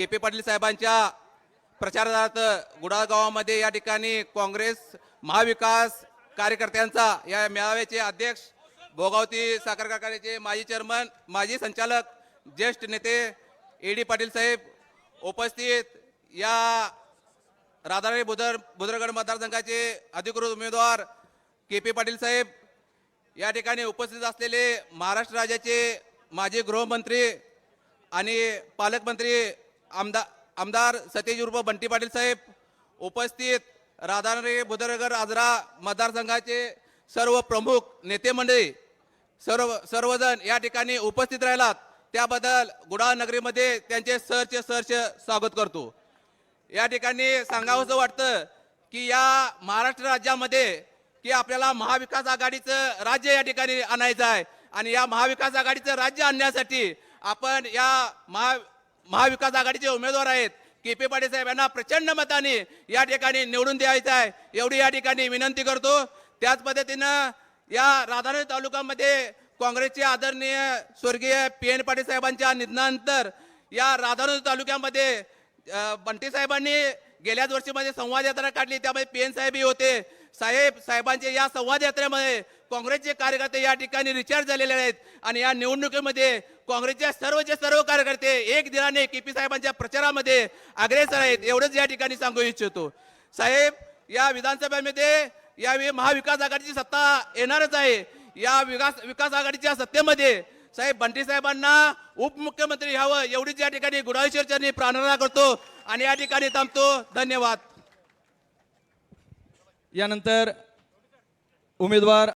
के P Patil साहेबांच्या प्रचारार्थ गुडाळगावामध्ये या ठिकाणी काँग्रेस महाविकास कार्यकर्त्यांचा या मेळाव्याचे अध्यक्ष भोगावती साखर कारखान्याचे माजी चेअरमन माजी संचालक ज्येष्ठ नेते ए डी पाटील साहेब उपस्थित या राधाराणी बुधर बुधरगड मतदारसंघाचे अधिकृत उमेदवार के पी पाटील साहेब या ठिकाणी उपस्थित असलेले महाराष्ट्र राज्याचे माजी गृहमंत्री आणि पालकमंत्री आमदार आमदार सतेज उर्फ बंटी पाटील साहेब उपस्थित राधानरे बुधरगर आजरा मतदारसंघाचे सर्व प्रमुख नेते मंडळी सर्व सर्वजण या ठिकाणी उपस्थित राहिलात. त्याबद्दल गुडाळ नगरीमध्ये त्यांचे सरचे सरचे स्वागत करतो. या ठिकाणी सांगावंसं वाटतं की या महाराष्ट्र राज्यामध्ये की आपल्याला महाविकास आघाडीचं राज्य या ठिकाणी आणायचं आहे. आणि या महाविकास आघाडीचं राज्य आणण्यासाठी आपण या महा महाविकास आघाडीचे उमेदवार आहेत. के पी पाटील साहेब यांना प्रचंड मताने या ठिकाणी निवडून द्यायचं आहे. एवढी या ठिकाणी विनंती करतो. त्याच पद्धतीनं या राधानगरी तालुक्यामध्ये काँग्रेसचे आदरणीय स्वर्गीय पी एन पाटील साहेबांच्या निधनानंतर या राधानगरी तालुक्यामध्ये बंटी साहेबांनी गेल्याच वर्षीमध्ये संवाद यात्रा काढली. त्यामध्ये पी एन साहेबही होते. साहेब साहेबांचे या संवाद यात्रेमध्ये काँग्रेसचे कार्यकर्ते या ठिकाणी रिचार्ज झालेले आहेत. आणि या निवडणुकीमध्ये काँग्रेसच्या सर्वचे सर्व कार्य एक दिनाने के पी साहेबांच्या प्रचारामध्ये अग्रेसर आहेत. एवढंच या ठिकाणी सांगू इच्छितो. साहेब या विधानसभेमध्ये यावेळी महाविकास आघाडीची सत्ता येणारच आहे. या विकास विकास आघाडीच्या सत्तेमध्ये साहेब बंटी साहेबांना उपमुख्यमंत्री व्हावं एवढीच या ठिकाणी गुडाळी प्रार्थना करतो आणि या ठिकाणी थांबतो. धन्यवाद. यानंतर उमेदवार